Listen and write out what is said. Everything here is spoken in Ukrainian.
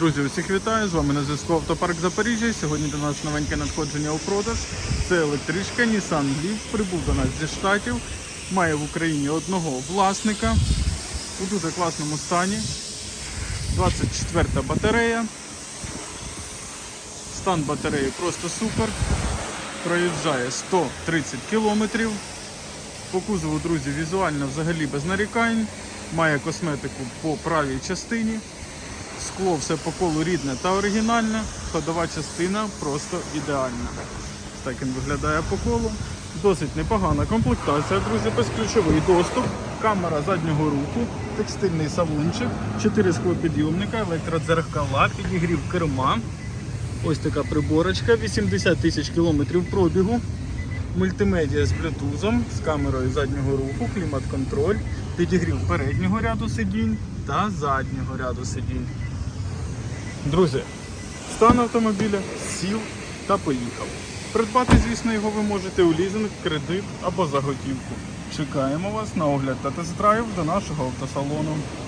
Друзі, усіх вітаю! З вами на зв'язку Автопарк Запоріжжя. Сьогодні до нас новеньке надходження у продаж. Це електричка Nissan Leaf. Прибув до нас зі штатів. Має в Україні одного власника. У дуже класному стані. 24 батарея. Стан батареї просто супер. Проїжджає 130 кілометрів. По кузову, друзі, візуально взагалі без нарікань. Має косметику по правій частині. Скло все по колу рідне та оригінальне. Ходова частина просто ідеальна. Так він виглядає по колу. Досить непогана комплектація, друзі, безключовий доступ, камера заднього руху, текстильний салончик, 4 склопідйомника, електродзеркала, підігрів керма. Ось така приборочка, 80 тисяч кілометрів пробігу. Мультимедіа з блютузом, з камерою заднього руху, клімат-контроль, підігрів переднього ряду сидінь та заднього ряду сидінь. Друзі, стан автомобіля сів та поїхав. Придбати, звісно, його ви можете у лізинг, кредит або за готівку. Чекаємо вас на огляд та тест-драйв до нашого автосалону.